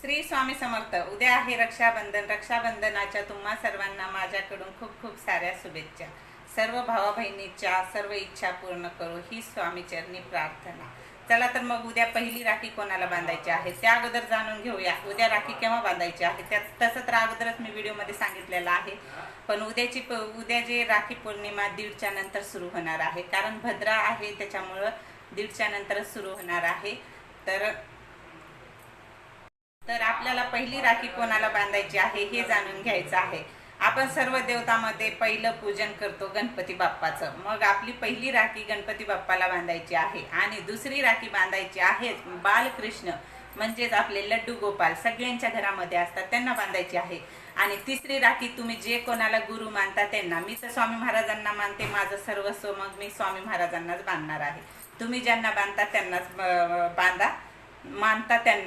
श्री स्वामी समर्थ उद्या आहे रक्षाबंधन. रक्षाबंधनाच्या तुम्हा सर्वांना माझ्याकडून खूप खूप साऱ्या शुभेच्छा. सर्व भावा बहिणीच्या सर्व इच्छा पूर्ण करू ही स्वामीचरणी प्रार्थना. चला तर मग उद्या पहिली राखी कोणाला बांधायची आहे? त्या अगोदर जाणून घेऊया. उद्या राखी केव्हा बांधायची आहे? त्यात तसं तर अगोदरच मी व्हिडिओमध्ये सांगितलेलं आहे. पण उद्याची प उद्या जे राखी पौर्णिमा दीडच्या नंतर सुरू होणार आहे. कारण भद्रा आहे त्याच्यामुळं दीडच्या नंतरच सुरू होणार आहे. तर तर आपल्याला पहिली राखी कोणाला बांधायची आहे हे जाणून घ्यायचं आहे. आपण सर्व देवतामध्ये पहिलं पूजन करतो गणपती बाप्पाचं. मग आपली पहिली राखी गणपती बाप्पाला बांधायची आहे. आणि दुसरी राखी बांधायची आहे बालकृष्ण म्हणजेच आपले लड्डू गोपाल सगळ्यांच्या घरामध्ये असतात त्यांना बांधायची आहे. आणि तिसरी राखी तुम्ही जे कोणाला गुरु मानता त्यांना. मी तर स्वामी महाराजांना मानते माझं सर्वस्व मग मी स्वामी महाराजांनाच बांधणार आहे. तुम्ही ज्यांना बांधता त्यांनाच बांधा. मानता त्यांना.